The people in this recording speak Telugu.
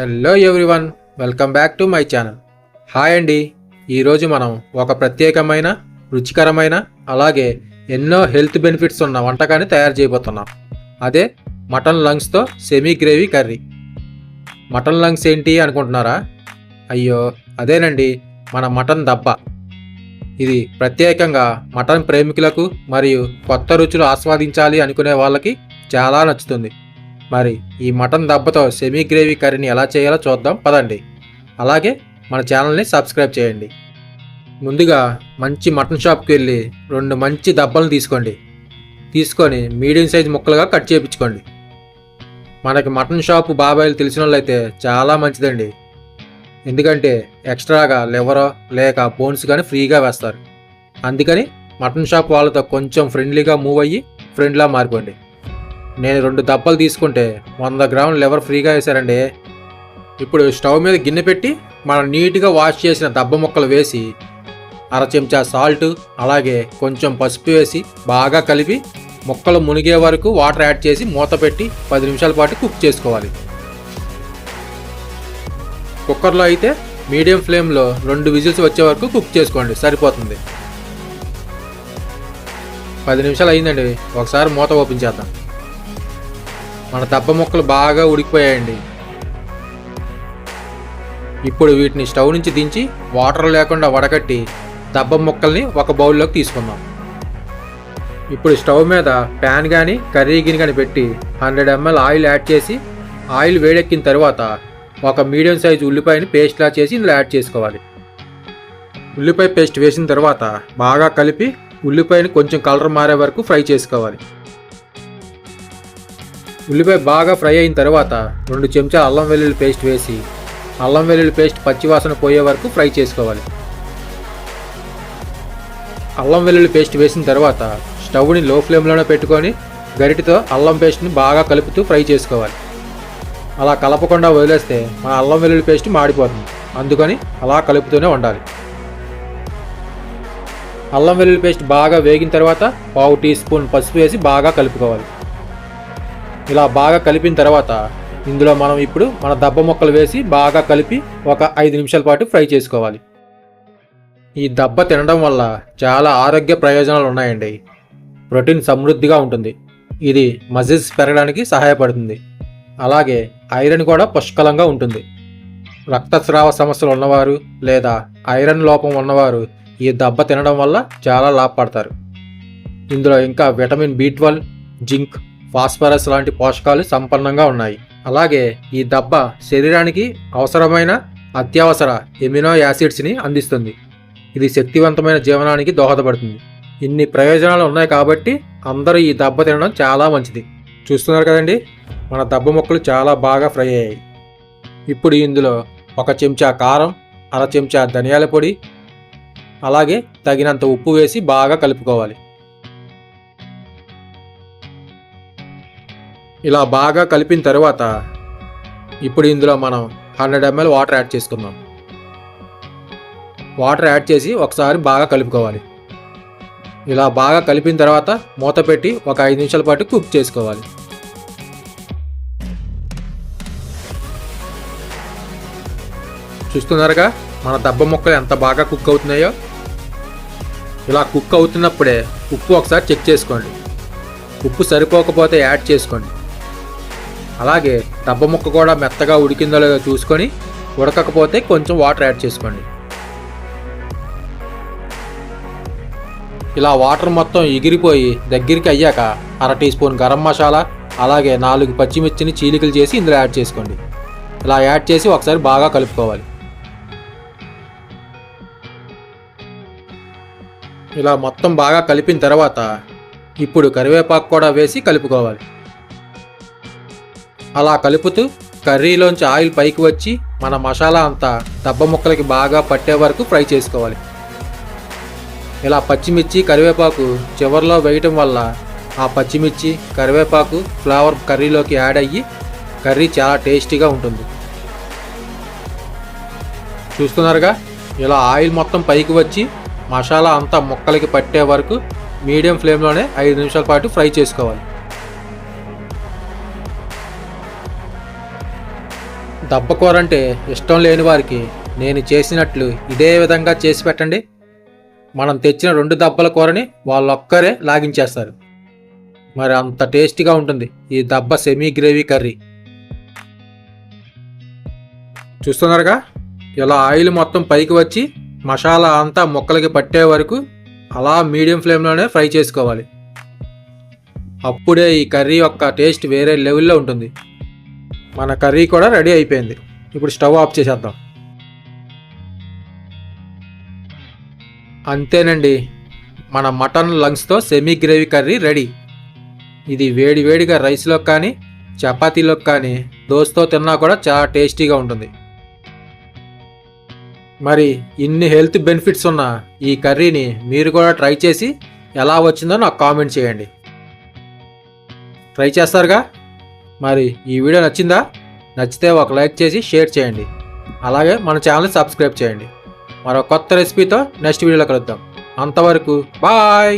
Hello everyone welcome back to my channel hi అండి ఈరోజు మనం ఒక ప్రత్యేకమైన రుచికరమైన అలాగే ఎన్నో హెల్త్ బెనిఫిట్స్ ఉన్న వంటకాన్ని తయారు చేయబోతున్నాం. అదే mutton లంగ్స్తో semi gravy curry mutton lungs ఏంటి అనుకుంటున్నారా? అయ్యో అదేనండి మన మటన్ దబ్బ. ఇది ప్రత్యేకంగా మటన్ ప్రేమికులకు మరియు కొత్త రుచులు ఆస్వాదించాలి అనుకునే వాళ్ళకి చాలా నచ్చుతుంది. మరి ఈ మటన్ దెబ్బతో సెమీ గ్రేవీ కర్రీని ఎలా చేయాలో చూద్దాం. పదండి. అలాగే మన ఛానల్ని సబ్స్క్రైబ్ చేయండి. ముందుగా మంచి మటన్ షాప్కి వెళ్ళి రెండు మంచి దెబ్బలను తీసుకోండి. తీసుకొని మీడియం సైజ్ ముక్కలుగా కట్ చేయించుకోండి. మనకి మటన్ షాపు బాబాయిలు తెలిసిన వాళ్ళైతే చాలా మంచిదండి. ఎందుకంటే ఎక్స్ట్రాగా లివరో లేక బోన్స్ కానీ ఫ్రీగా వేస్తారు. అందుకని మటన్ షాప్ వాళ్ళతో కొంచెం ఫ్రెండ్లీగా మూవ్ అయ్యి ఫ్రెండ్లా మారిపోండి. నేను రెండు దప్పలు తీసుకుంటే వంద గ్రాములు లివర్ ఫ్రీగా వేశారండి? ఇప్పుడు స్టవ్ మీద గిన్నె పెట్టి మనం నీట్గా వాష్ చేసిన దబ్బ ముక్కలు వేసి అర చెంచా సాల్ట్ అలాగే కొంచెం పసుపు వేసి బాగా కలిపి ముక్కలు మునిగే వరకు వాటర్ యాడ్ చేసి మూత పెట్టి పది నిమిషాల పాటు కుక్ చేసుకోవాలి. కుక్కర్లో అయితే మీడియం ఫ్లేమ్లో రెండు విజిల్స్ వచ్చే వరకు కుక్ చేసుకోండి సరిపోతుంది. పది నిమిషాలు అయిందండి ఒకసారి మూత ఓపెన్ చేద్దాం. మన దబ్బ ముక్కలు బాగా ఉడికిపోయాయండి. ఇప్పుడు వీటిని స్టవ్ నుంచి దించి వాటర్ లేకుండా వడకట్టి దబ్బ ముక్కల్ని ఒక బౌల్లోకి తీసుకుందాం. ఇప్పుడు స్టవ్ మీద ప్యాన్ కానీ కర్రీ గిన్నె కానీ పెట్టి హండ్రెడ్ ఎంఎల్ ఆయిల్ యాడ్ చేసి ఆయిల్ వేడెక్కిన తర్వాత ఒక మీడియం సైజు ఉల్లిపాయని పేస్ట్లా చేసి ఇందులో యాడ్ చేసుకోవాలి. ఉల్లిపాయ పేస్ట్ వేసిన తర్వాత బాగా కలిపి ఉల్లిపాయని కొంచెం కలర్ మారే వరకు ఫ్రై చేసుకోవాలి. ఉల్లిపాయ బాగా ఫ్రై అయిన తర్వాత రెండు చెంచా అల్లం వెల్లుల్లి పేస్ట్ వేసి అల్లం వెల్లుల్లి పేస్ట్ పచ్చివాసన పోయే వరకు ఫ్రై చేసుకోవాలి. అల్లం వెల్లుల్లి పేస్ట్ వేసిన తర్వాత స్టవ్ని లో ఫ్లేమ్లోనే పెట్టుకొని గరిటితో అల్లం పేస్ట్ని బాగా కలుపుతూ ఫ్రై చేసుకోవాలి. అలా కలపకుండా వదిలేస్తే మన అల్లం వెల్లుల్లి పేస్ట్ మాడిపోతుంది. అందుకని అలా కలుపుతూనే ఉండాలి. అల్లం వెల్లుల్లి పేస్ట్ బాగా వేగిన తర్వాత పావు టీ స్పూన్ పసుపు వేసి బాగా కలుపుకోవాలి. ఇలా బాగా కలిపిన తర్వాత ఇందులో మనం ఇప్పుడు మన దబ్బ ముక్కలు వేసి బాగా కలిపి ఒక ఐదు నిమిషాల పాటు ఫ్రై చేసుకోవాలి. ఈ దబ్బ తినడం వల్ల చాలా ఆరోగ్య ప్రయోజనాలు ఉన్నాయండి. ప్రోటీన్ సమృద్ధిగా ఉంటుంది. ఇది మజిల్స్ పెరగడానికి సహాయపడుతుంది. అలాగే ఐరన్ కూడా పుష్కలంగా ఉంటుంది. రక్తస్రావ సమస్యలు ఉన్నవారు లేదా ఐరన్ లోపం ఉన్నవారు ఈ దెబ్బ తినడం వల్ల చాలా లాభపడతారు. ఇందులో ఇంకా vitamin B twelve zinc phosphorus లాంటి పోషకాలు సంపన్నంగా ఉన్నాయి. అలాగే ఈ దబ్బ శరీరానికి అవసరమైన అత్యవసర ఎమినో యాసిడ్స్ని అందిస్తుంది. ఇది శక్తివంతమైన జీవనానికి దోహదపడుతుంది. ఇన్ని ప్రయోజనాలు ఉన్నాయి కాబట్టి అందరూ ఈ దెబ్బ తినడం చాలా మంచిది. చూస్తున్నారు కదండి? మన దెబ్బ ముక్కలు చాలా బాగా ఫ్రై అయ్యాయి. ఇప్పుడు ఇందులో ఒక చెంచా కారం అర చెంచా ధనియాల పొడి అలాగే తగినంత ఉప్పు వేసి బాగా కలుపుకోవాలి. ఇలా బాగా కలిపిన తర్వాత ఇప్పుడు ఇందులో మనం హండ్రెడ్ ఎంఎల్ వాటర్ యాడ్ చేసుకుందాం. వాటర్ యాడ్ చేసి ఒకసారి బాగా కలుపుకోవాలి. ఇలా బాగా కలిపిన తర్వాత మూత పెట్టి ఒక ఐదు నిమిషాల పాటు కుక్ చేసుకోవాలి. చూస్తున్నారుగా మన దబ్బ ముక్కలు ఎంత బాగా కుక్ అవుతున్నాయో? ఇలా కుక్ అవుతున్నప్పుడే ఉప్పు ఒకసారి చెక్ చేసుకోండి. ఉప్పు సరిపోకపోతే యాడ్ చేసుకోండి. అలాగే డబ్బ ముక్క కూడా మెత్తగా ఉడికిందో లేదో చూసుకొని ఉడకకపోతే కొంచెం వాటర్ యాడ్ చేసుకోండి. ఇలా వాటర్ మొత్తం ఎగిరిపోయి దగ్గరికి అయ్యాక అర టీ స్పూన్ గరం మసాలా అలాగే నాలుగు పచ్చిమిర్చిని చీలికలు చేసి ఇందులో యాడ్ చేసుకోండి. ఇలా యాడ్ చేసి ఒకసారి బాగా కలుపుకోవాలి. ఇలా మొత్తం బాగా కలిపిన తర్వాత ఇప్పుడు కరివేపాకు కూడా వేసి కలుపుకోవాలి. అలా కలుపుతూ కర్రీలోంచి ఆయిల్ పైకి వచ్చి మన మసాలా అంతా దబ్బ ముక్కలకి బాగా పట్టే వరకు ఫ్రై చేసుకోవాలి. ఇలా పచ్చిమిర్చి కరివేపాకు చివరిలో వేయటం వల్ల ఆ పచ్చిమిర్చి కరివేపాకు ఫ్లేవర్ కర్రీలోకి యాడ్ అయ్యి కర్రీ చాలా టేస్టీగా ఉంటుంది. చూస్తున్నారుగా? ఇలా ఆయిల్ మొత్తం పైకి వచ్చి మసాలా అంతా ముక్కలకి పట్టే వరకు మీడియం ఫ్లేమ్లోనే ఐదు నిమిషాల పాటు ఫ్రై చేసుకోవాలి. దబ్బ కూర అంటే ఇష్టం లేని వారికి నేను చేసినట్లు ఇదే విధంగా చేసి పెట్టండి. మనం తెచ్చిన రెండు దబ్బల కూరని వాళ్ళొక్కరే లాగించేస్తారు. మరి అంత టేస్టీగా ఉంటుంది ఈ దబ్బ సెమీ గ్రేవీ కర్రీ. చూస్తున్నారుగా? ఇలా ఆయిల్ మొత్తం పైకి వచ్చి మసాలా అంతా ముక్కలకి పట్టే వరకు అలా మీడియం ఫ్లేమ్లోనే ఫ్రై చేసుకోవాలి. అప్పుడే ఈ కర్రీ యొక్క టేస్ట్ వేరే లెవెల్లో ఉంటుంది. మన కర్రీ కూడా రెడీ అయిపోయింది. ఇప్పుడు స్టవ్ ఆఫ్ చేసేద్దాం. అంతేనండి మన మటన్ లంగ్స్తో సెమీ గ్రేవీ కర్రీ రెడీ. ఇది వేడి వేడిగా రైస్లోకి కానీ చపాతీలోకి కానీ దోస్తో తిన్నా కూడా చాలా టేస్టీగా ఉంటుంది. మరి ఇన్ని హెల్త్ బెనిఫిట్స్ ఉన్న ఈ కర్రీని మీరు కూడా ట్రై చేసి ఎలా వచ్చిందో నాకు కామెంట్ చేయండి. ట్రై చేస్తారుగా? మరి ఈ వీడియో నచ్చిందా? నచ్చితే ఒక లైక్ చేసి షేర్ చేయండి. అలాగే మన ఛానల్ సబ్స్క్రైబ్ చేయండి. మరో కొత్త రెసిపీతో నెక్స్ట్ వీడియోలో కలుద్దాం. అంతవరకు బాయ్!